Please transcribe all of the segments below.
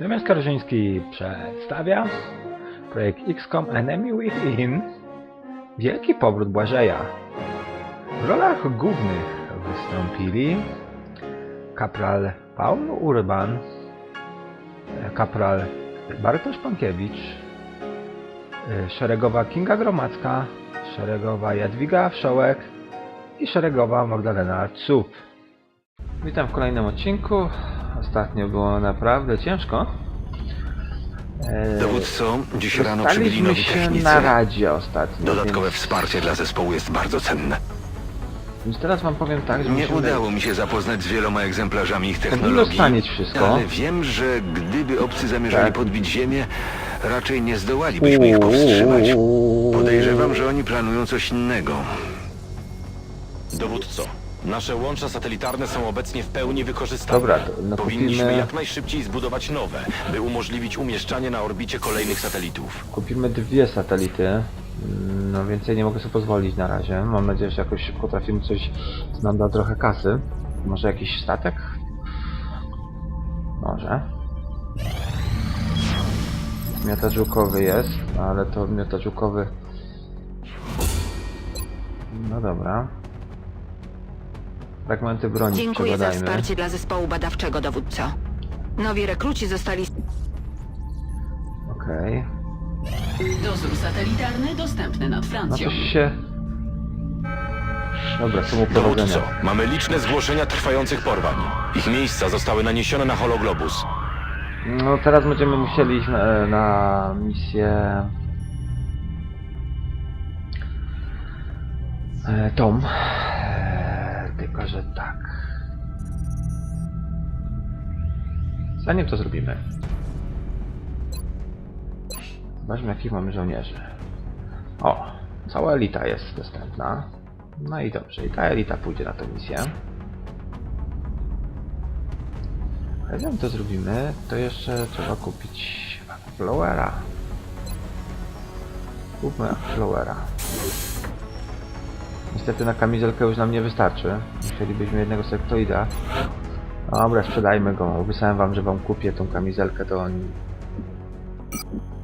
Zamiast Karżyński przedstawia projekt XCOM Enemy Within Wielki Powrót Błażeja. W rolach głównych wystąpili kapral Paul Urban, kapral Bartosz Pankiewicz, szeregowa Kinga Gromacka, szeregowa Jadwiga Wszołek i szeregowa Magdalena Cup. Witam w kolejnym odcinku. Ostatnio było naprawdę ciężko. Eee, Dowódco, dziś rano przybyli nowi się technicy. na radzie ostatnio. Dodatkowe więc, wsparcie dla zespołu jest bardzo cenne. więc teraz wam powiem tak, że Nie musimy udało mi się zapoznać z wieloma egzemplarzami ich technologii, wszystko. ale wiem, że gdyby obcy zamierzali Tak. podbić ziemię, raczej nie zdołalibyśmy ich powstrzymać. Podejrzewam, że oni planują coś innego. Dowódco, nasze łącza satelitarne są obecnie w pełni wykorzystane. Dobra, to Powinniśmy jak najszybciej zbudować nowe, by umożliwić umieszczanie na orbicie kolejnych satelitów. Kupimy dwie satelity. Mm, No więcej nie mogę sobie pozwolić na razie. Mam nadzieję, że jakoś szybko trafimy coś, co nam da trochę kasy. Może jakiś statek? Może. Miotacz łukowy jest, ale to miotacz łukowy... No dobra. Fragmenty broni Dziękuję za przebadajmy. wsparcie dla zespołu badawczego, dowódco. Nowi rekruci zostali... Okej. Dozór satelitarny dostępny nad No Francją. coś się... Dobra, są uprowadzenia. Dowódco, mamy liczne zgłoszenia trwających porwań. Ich miejsca zostały naniesione na hologlobus. No teraz będziemy musieli iść na, na misję e, Tom. Tylko, że tak. Zanim to zrobimy. Zobaczmy jakich mamy żołnierzy. O, cała elita jest dostępna. No i dobrze, i ta elita pójdzie na tę misję. A zanim to zrobimy, to jeszcze trzeba kupić Flowera. Kupmy Flowera. Niestety na kamizelkę już nam nie wystarczy. Musielibyśmy jednego sektoida. Dobra, sprzedajmy go. Obiecałem wam, że wam kupię tą kamizelkę, to oni...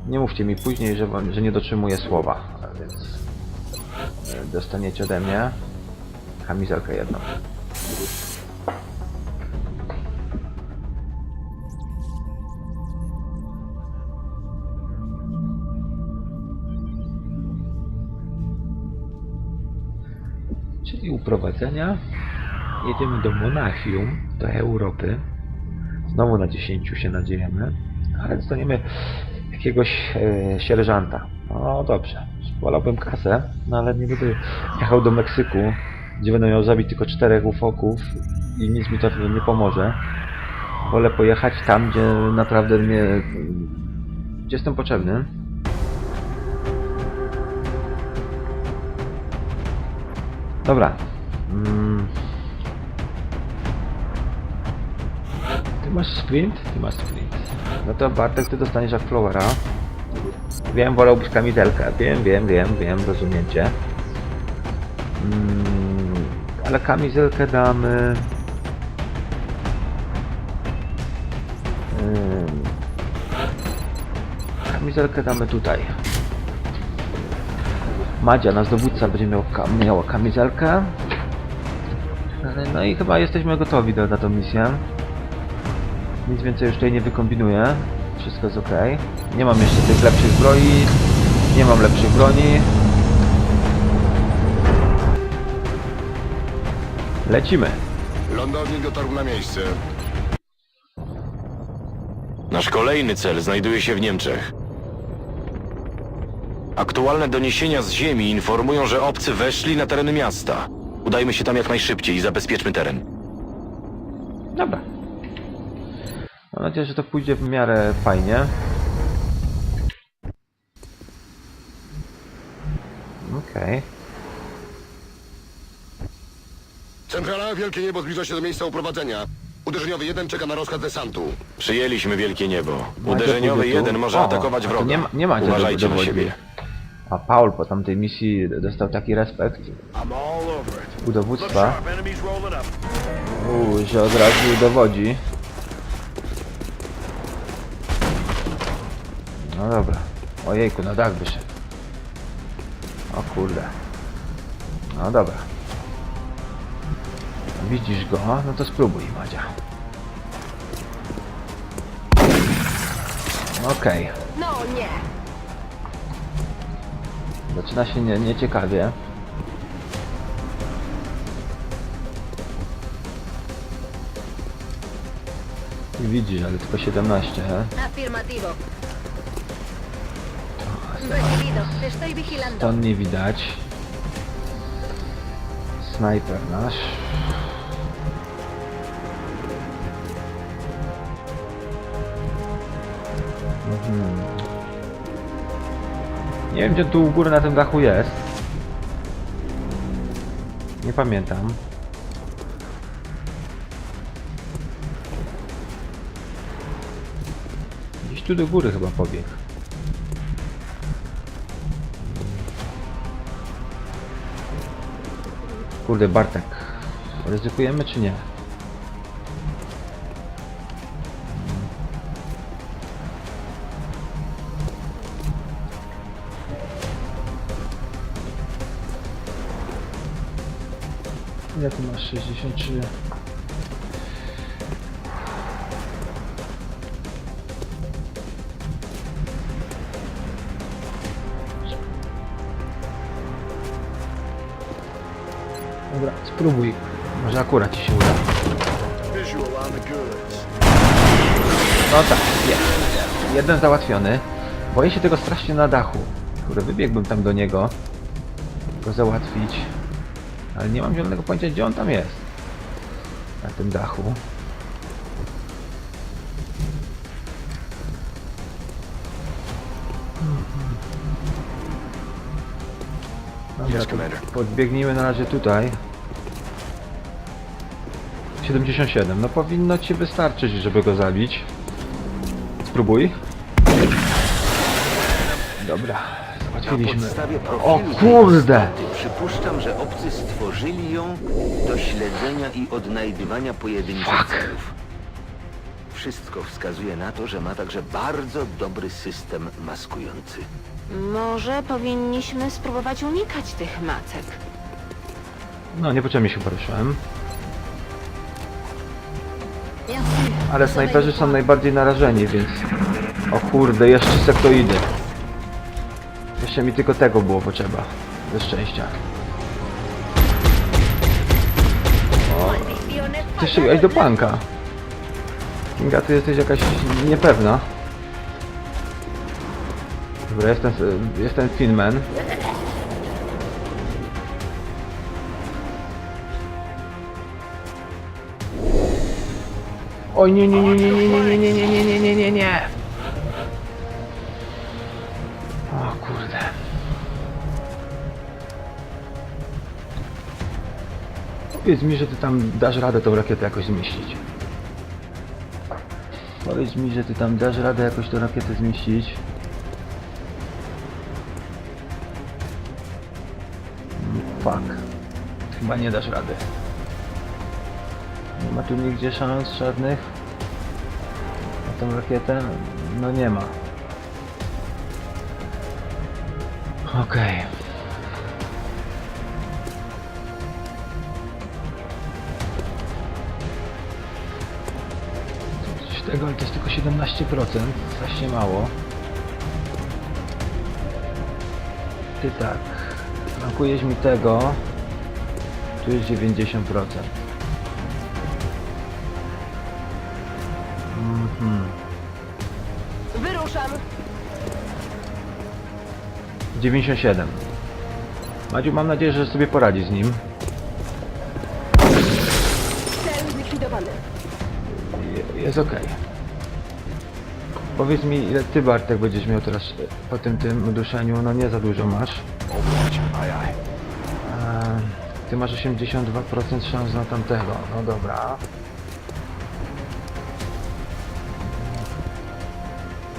Nie mówcie mi później, że, że nie dotrzymuję słowa, a więc e, dostaniecie ode mnie kamizelkę jedną. Czyli uprowadzenia. Jedziemy do Monachium, do Europy. Znowu na 10 się nadziejemy, ale dostaniemy jakiegoś e, sierżanta. No dobrze, wolałbym kasę, no ale nie będę jechał do Meksyku, gdzie będę miał zabić tylko czterech ufoków i nic mi to nie pomoże. Wolę pojechać tam, gdzie naprawdę mnie... gdzie jestem potrzebny. Dobra. Mm. Ty masz sprint? Ty masz sprint. No to Bartek, ty dostaniesz jak Flowera. Wiem, wolałbyś kamizelkę. Wiem, wiem, wiem, wiem, rozumiecie. Mm, ale kamizelkę damy... Ym, kamizelkę damy tutaj. Madzia, nasz dowódca, będzie miał miała kamizelkę. No i chyba jesteśmy gotowi do, na tą misję. Nic więcej już tutaj nie wykombinuję. Wszystko jest ok. Nie mam jeszcze tych lepszych zbroi. Nie mam lepszych broni. Lecimy. Lądownik dotarł na miejsce. Nasz kolejny cel znajduje się w Niemczech. Aktualne doniesienia z ziemi informują, że obcy weszli na tereny miasta. Udajmy się tam jak najszybciej i zabezpieczmy teren. Dobra. Mam nadzieję, że to pójdzie w miarę fajnie. Okej. Centrala, wielkie niebo zbliża się do miejsca uprowadzenia. Uderzeniowy jeden czeka na rozkaz desantu. Przyjęliśmy wielkie niebo. Uderzeniowy pójdzie tu? jeden może O, atakować to wroga. nie ma- nie macie Uważajcie do- na dowodzi. siebie. A Paul po tamtej misji dostał taki respekt u dowództwa, u, że od razu dowodzi. No dobra. Ojejku, na dach wyszedł. O kurde. No dobra. Widzisz go? No to spróbuj, Madzia. Okej. No nie! Zaczyna się nie, nieciekawie. I widzisz, ale tylko 17, he? Afirmativo. Recibido. Te estoy vigilando. Stąd nie widać. Snajper nasz. Mhm. Nie wiem gdzie tu u góry na tym dachu jest. Nie pamiętam. Gdzieś tu do góry chyba pobiegł. Kurde, Bartek. Ryzykujemy czy nie? Ile tu masz? 63. Dobra, spróbuj. Może akurat ci się uda. No tak, jest. Jeden załatwiony. Boję się tego strasznie na dachu. Kurde, wybiegłbym tam do niego. Go załatwić. Ale nie mam zielonego pojęcia, gdzie on tam jest. Na tym dachu. Dobra, Yes, to Commander. podbiegnijmy na razie tutaj. 77. No powinno ci wystarczyć, żeby go zabić. Spróbuj. Dobra, Na podstawie O profilu tej kurde! istoty Przypuszczam, że obcy stworzyli ją do śledzenia i odnajdywania pojedynczych celów. Wszystko wskazuje na to, że ma także bardzo dobry system maskujący. Może powinniśmy spróbować unikać tych macek. No, niepotrzebnie się poruszyłem. Ale snajperzy są najbardziej narażeni, więc... O kurde, jeszcze sektoidy. Jeszcze mi tylko tego było potrzeba. Ze szczęścia. Maldiciones. Ty strzeliłeś do panka. Kinga, ty jesteś jakaś niepewna. Dobra, jestem, jestem Finman. Oj nie nie nie nie nie nie nie nie nie nie nie nie nie Powiedz mi, że ty tam dasz radę tą rakietę jakoś zmieścić. Powiedz mi, że ty tam dasz radę jakoś tą rakietę zmieścić. Mm, Fuck. Chyba nie dasz rady. Nie ma tu nigdzie szans żadnych na tą rakietę? No nie ma. Okej. Coś tego, ale to jest tylko 17%, strasznie mało. Ty tak. Brakujesz mi tego. Tu jest 90%. Mhm. Wyruszam! 97. Madziu, mam nadzieję, że sobie poradzi z nim. Jest okej. Powiedz mi, ile ty Bartek będziesz miał teraz e, po tym tym uduszeniu? No nie za dużo masz. Eee, Ty masz 82% szans na tamtego. No dobra.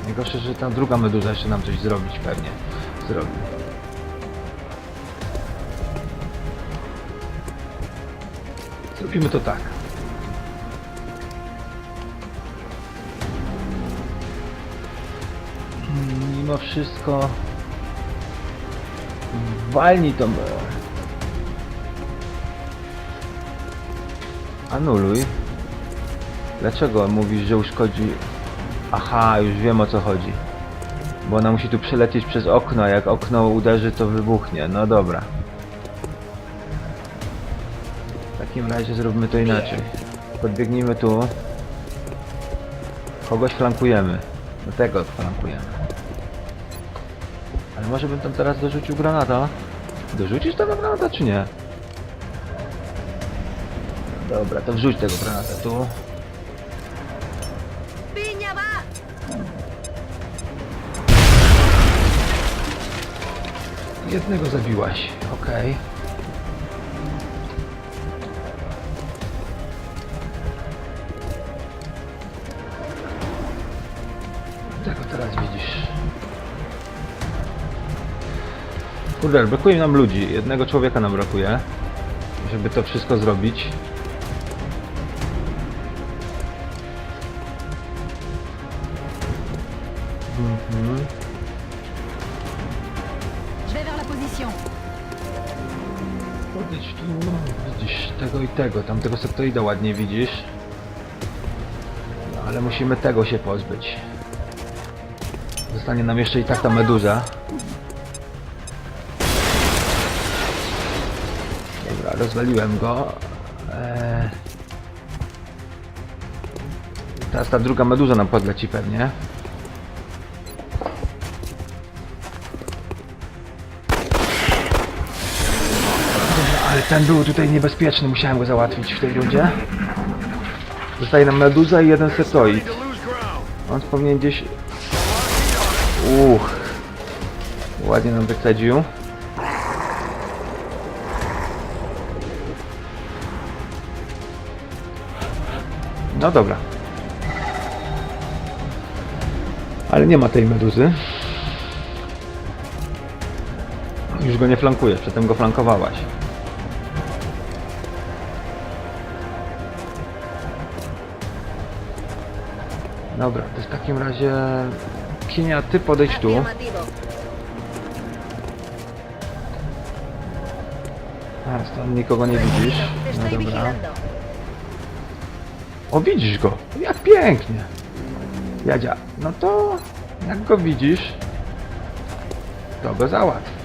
Najgorsze, że ta druga meduza jeszcze nam coś zrobić pewnie. Zrobi. Zrobimy to tak. Mimo wszystko walnij tą... Anuluj. Dlaczego mówisz, że uszkodzi... Aha, już wiem o co chodzi. Bo ona musi tu przelecieć przez okno, a jak okno uderzy, to wybuchnie. No dobra. W takim razie zróbmy to inaczej. Podbiegnijmy tu. Kogoś flankujemy. Do tego flankujemy. Ale może bym tam teraz dorzucił granata? Dorzucisz tego granata, czy nie? Dobra, to wrzuć tego granata tu. Jednego zabiłaś, okej. Tego Kurde, brakuje nam ludzi. Jednego człowieka nam brakuje, żeby to wszystko zrobić. Mhm. Podejdź tu, widzisz tego i tego, tamtego sektoida ładnie widzisz. No, ale musimy tego się pozbyć. Zostanie nam jeszcze i tak ta meduza. Rozwaliłem go. Eee... Teraz ta druga meduza nam podleci pewnie. Ale ten był tutaj niebezpieczny, musiałem go załatwić w tej rundzie. Zostaje nam meduza i jeden setoid. On powinien gdzieś... Uch. Ładnie nam wycedził. No dobra. Ale nie ma tej meduzy. Już go nie flankujesz, przedtem go flankowałaś. Dobra, to w takim razie... Kinia, ty podejdź tu. A, stąd nikogo nie widzisz. No dobra. O, widzisz go! Jak pięknie! Jadzia, no to... Jak go widzisz, to go załatw.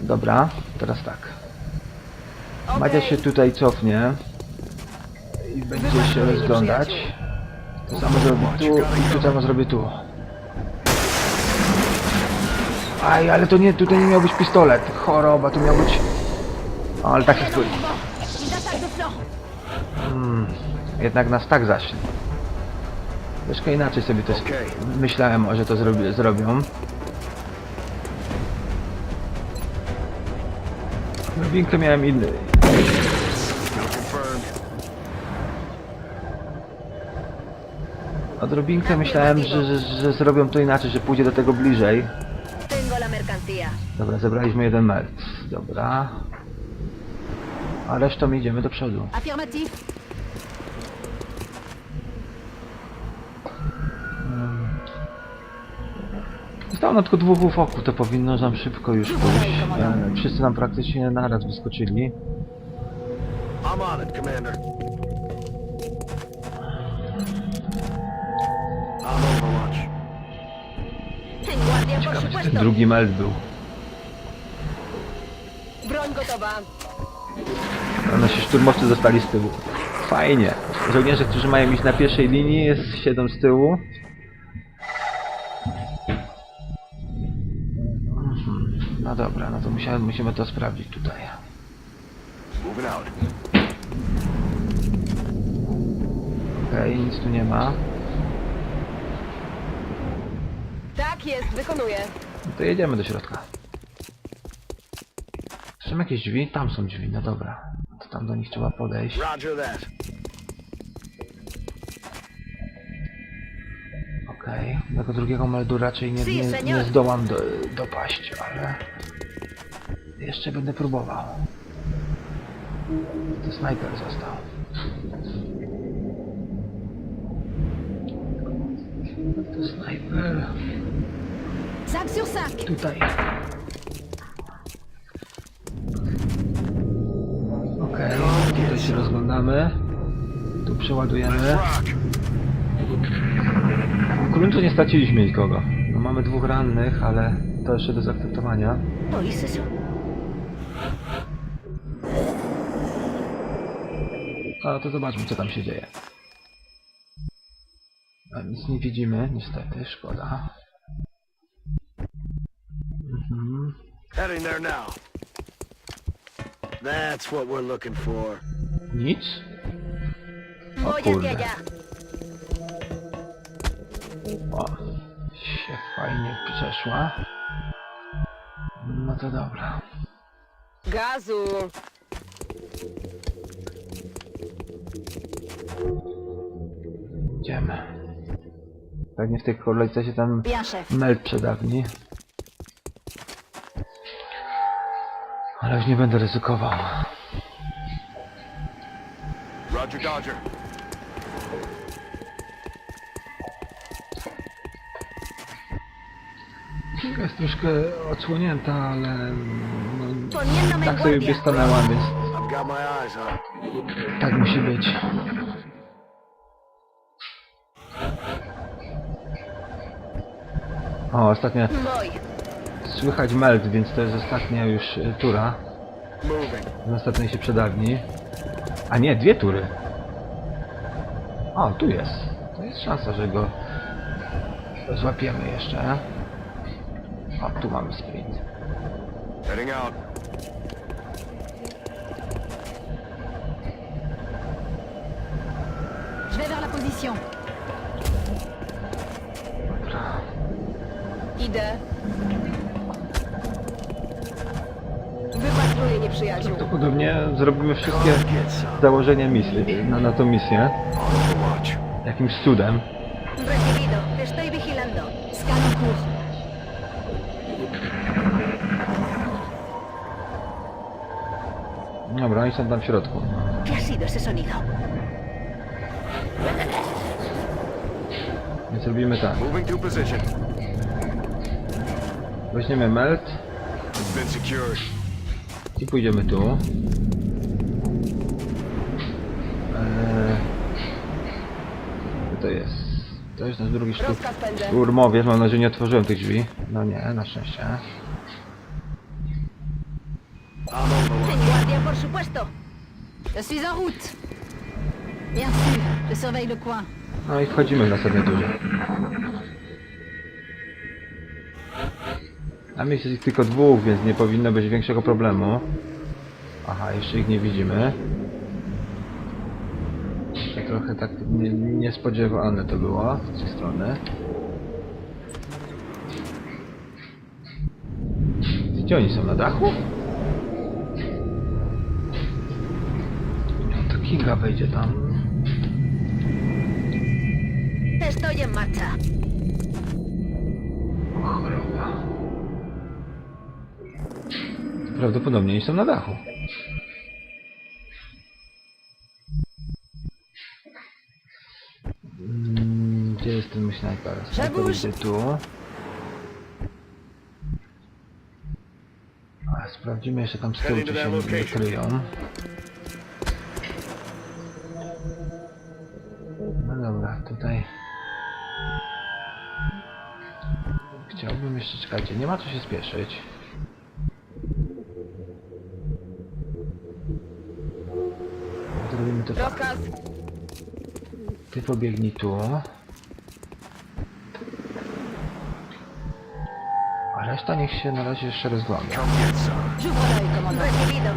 Dobra, teraz tak. Madzia się tutaj cofnie i będzie się rozglądać. To samo zrobię tu i to samo zrobię tu. Aj, ale to nie, tutaj nie miał być pistolet. Choroba, tu miał być... O, ale tak się de flanc. Jednak nas tak zacznie. Troszkę inaczej sobie to myślałem, że to zrobi, zrobią. Drobinkę miałem inny. Odrobinkę myślałem, że, że, że zrobią to inaczej, że pójdzie do tego bliżej. Dobra, zebraliśmy jeden metr. Dobra. A resztą idziemy do przodu. Affirmatif. Zostało na tylko dwóch ufoków, to powinno nam szybko już pójść. E, Wszyscy nam praktycznie naraz wyskoczyli. I'm on it, Commander. Ciekawe, czy ten drugi meld był. Broń gotowa. No, nasi szturmowcy zostali z tyłu. Fajnie. Żołnierze, którzy mają iść na pierwszej linii, jest siedzą z tyłu. Mhm. No dobra, no to musiałem, musimy to sprawdzić tutaj. Okej, nic tu nie ma. Tak jest, wykonuję. No to jedziemy do środka. Czy są jakieś drzwi? Tam są drzwi, no dobra. No to tam do nich trzeba podejść. Roger that. Okej, tego drugiego meldu raczej nie, nie, nie zdołam do, dopaść, ale... Jeszcze będę próbował. To snajper został. To snajper... Sur Tutaj. Okej, tutaj się rozglądamy. Tu przeładujemy. W gruncie nie straciliśmy nikogo. No, mamy dwóch rannych, ale to jeszcze do zaakceptowania. A to zobaczmy, co tam się dzieje. A nic nie widzimy, niestety, szkoda. Heading there now. That's what we're looking for. Nic? O kurde. O, się fajnie przeszła. No to dobra. Gazu. Idziemy. Pewnie w tej kolejce się tam chef. Mel przedawni. Ale już nie będę ryzykował. Roger Dodger. Jest troszkę odsłonięta, ale no, tak sobie guardia. stanęła, więc I've got my eyes on it. tak musi być. O, ostatnia Voy. Słychać melt, więc to jest ostatnia już y, tura. W następnej się przedawni. A nie, dwie tury. O, tu jest. To jest szansa, że go złapiemy jeszcze. O, tu mamy sprint. Heading out. Je vais vers la position. Idę. Nieprzyjaciół. Prawdopodobnie zrobimy wszystkie założenia misji, na, na tą misję. Jakimś cudem. Recibido. Estoy vigilando. Scan. Dobra, oni są tam w środku. ¿Qué ha sido ese sonido? Więc robimy tak. Moving to position. Weźmiemy melt It's been secured. I pójdziemy tu. Eee, to jest? To jest nasz drugi sztuk. Rozkaz. Urmowiec, mam nadzieję, że nie otworzyłem tych drzwi. No nie, na szczęście. I'm on the watch. En guardia, por supuesto. Je suis en route. Bien sûr, je surveille le coin. No i wchodzimy w następnej turze. A jest ich tylko dwóch, więc nie powinno być większego problemu. Aha, jeszcze ich nie widzimy. Trochę tak nie, niespodziewane to było z tej strony. Gdzie oni są? Na dachu? No to Kinga wejdzie tam. Estoy en marcha. Prawdopodobnie oni są na dachu. Mm, Gdzie jest ten mój snajper? Snajper idzie tu. A, sprawdzimy jeszcze tam z tyłu, czy się nie kryją. No dobra, tutaj... Chciałbym jeszcze, czekajcie, nie ma co się spieszyć. Rozkaz. Ty pobiegnij tu. A reszta niech się na razie jeszcze rozgląda.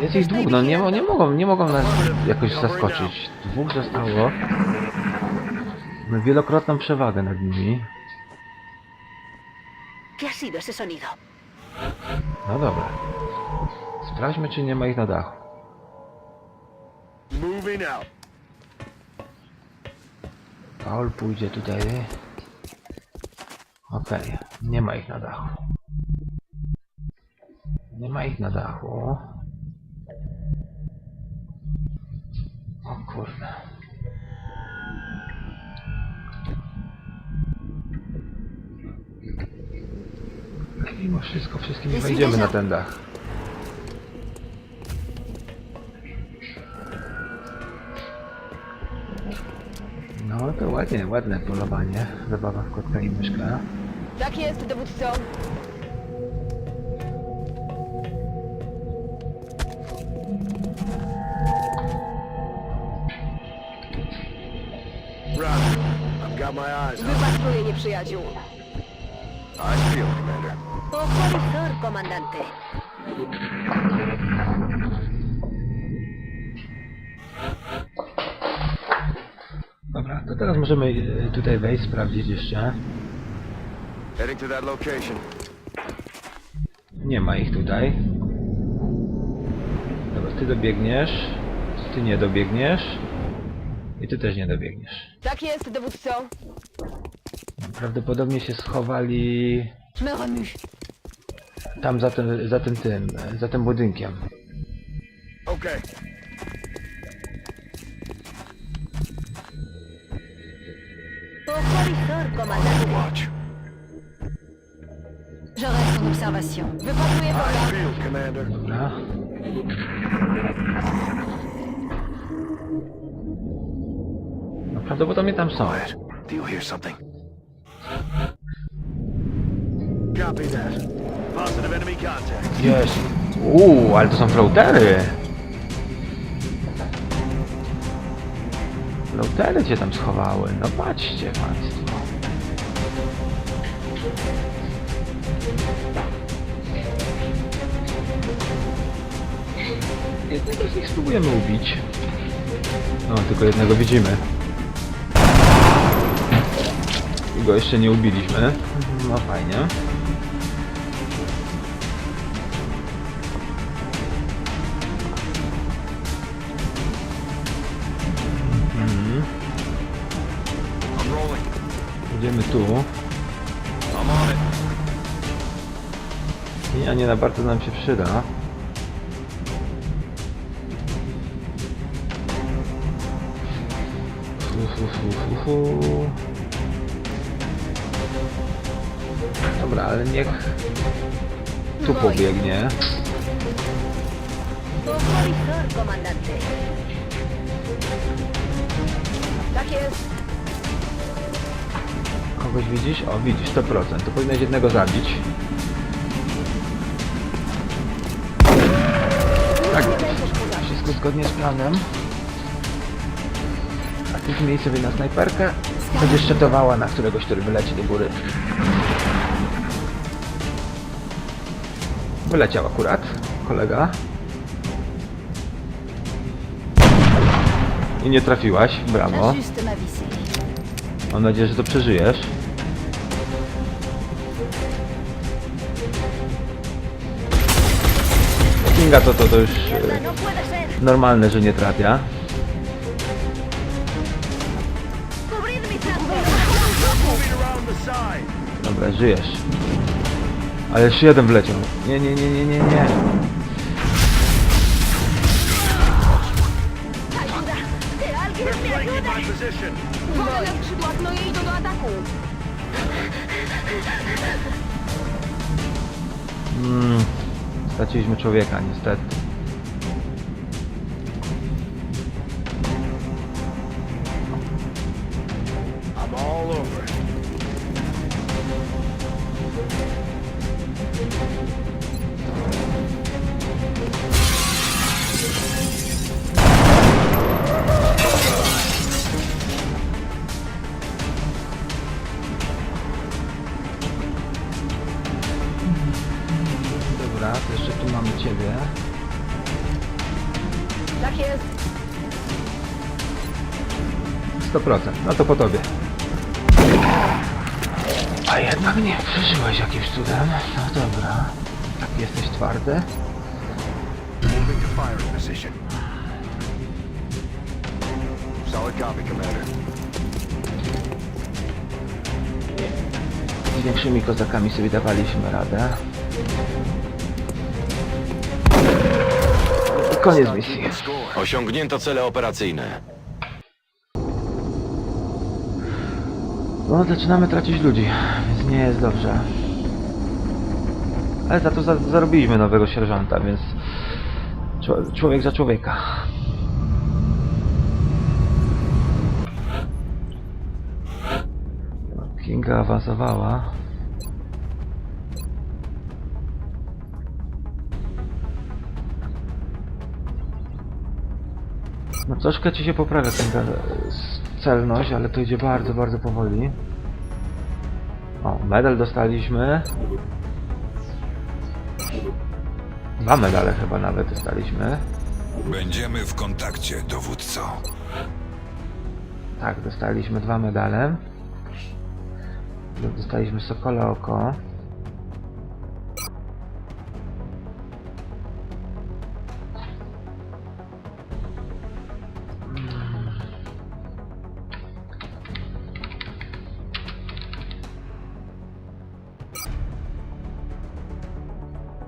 Jest ich dwóch, no nie, mo- nie mogą, nie mogą nas jakoś zaskoczyć. Dwóch zostało. Mamy wielokrotną przewagę nad nimi. ¿Qué ha sido ese sonido? No dobra. Sprawdźmy, czy nie ma ich na dachu. Paul pójdzie tutaj. Okej, okay. nie ma ich na dachu. Nie ma ich na dachu. O kurde. Mimo wszystko, wszystkim nie wejdziemy na ten dach. Ładnie, ładne polowanie. Zabawa w kotka i myszka. Tak jest, dowódco. Roger. I've got my eyes on. Wypatruję nieprzyjaciół. I feel, Commander. Ojo visor, comandante. Możemy e, tutaj wejść, sprawdzić jeszcze. Nie ma ich tutaj. Dobra, ty dobiegniesz. Ty nie dobiegniesz. I ty też nie dobiegniesz. Tak jest, dowódco. Prawdopodobnie się schowali tam za tym, za tym tym, za tym budynkiem. Okay. Visor, comandante. Watch. Je reste en observation. Wypatruję I wroga. feel, Commander. Dobra. No prawdopodobnie tam są. Quiet. Do you hear something? Copy that. Positive enemy contact. Jest. Uuu, ale to są floatery. Floatery cię tam schowały. No patrzcie państwo. Jednego z nich spróbujemy ubić. No, tylko jednego widzimy. I go jeszcze nie ubiliśmy. No fajnie. Tu. I nie na bardzo nam się przyda. Fu, fu, fu, fu, fu. Dobra, ale niech tu pobiegnie. Visor, comandante. Tak jest. Kogoś widzisz? O, widzisz, 100%. To powinieneś jednego zabić. Tak, wszystko zgodnie z planem. A ty zmień sobie na snajperkę. Będziesz szczytowała na któregoś, który wyleci do góry. Wyleciał akurat, kolega. I nie trafiłaś, brawo. Mam nadzieję, że to przeżyjesz. Kinga to, to, to już e, no normalne, że nie trafia. Dobra, żyjesz. Ale jeszcze jeden wleciał. Nie, nie, nie, nie, nie, nie. Mm, straciliśmy człowieka, niestety. Mamy ciebie. Tak jest. 100%. No to po tobie. A jednak nie, przeżyłeś jakimś cudem. No dobra. Tak jesteś twardy. Moving to firing position. Solid copy, Commander. Z większymi kozakami sobie dawaliśmy radę. Koniec misji. Score. Osiągnięto cele operacyjne. No, zaczynamy tracić ludzi, więc nie jest dobrze. Ale za to za, zarobiliśmy nowego sierżanta, więc czło- człowiek za człowieka. Kinga awansowała. No troszkę ci się poprawia s- celność, ale to idzie bardzo, bardzo powoli. O, medal dostaliśmy. Dwa medale chyba nawet dostaliśmy. Będziemy w kontakcie, dowódco. Tak, dostaliśmy dwa medale. Dostaliśmy Sokola Oko.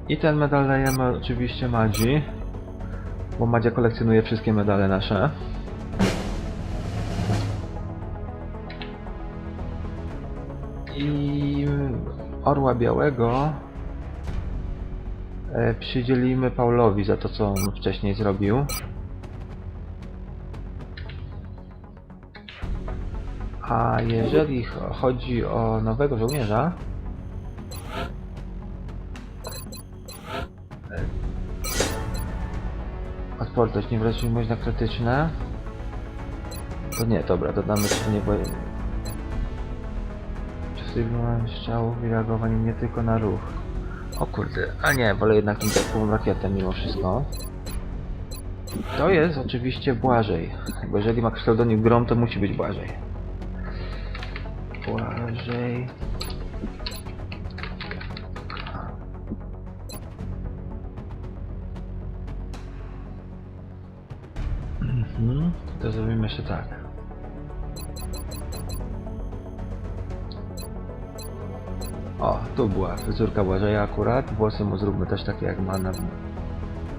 I ten medal dajemy oczywiście Madzi, bo Madzia kolekcjonuje wszystkie medale nasze. I Orła Białego e, przydzielimy Paulowi za to, co on wcześniej zrobił. A jeżeli ch- chodzi o nowego żołnierza, odporność, niewrażliwość na krytyczne, to nie, dobra, dodamy to nie, bo Przesyłałem strzałów i reagowanie nie tylko na ruch. O kurde, a nie, wolę jednak tą dodatkową rakietę mimo wszystko. To jest oczywiście Błażej. Bo jeżeli ma pseudonim Grom, to musi być Błażej. Błażej... to zrobimy jeszcze tak. O, tu była fryzurka Błażeja akurat. Włosy mu zróbmy też takie jak ma na...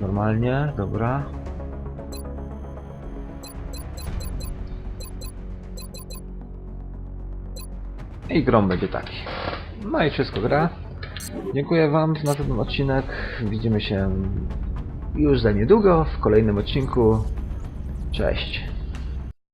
normalnie, dobra. I grom będzie taki. No i wszystko gra. Dziękuję Wam za ten odcinek. Widzimy się już za niedługo w kolejnym odcinku. Cześć.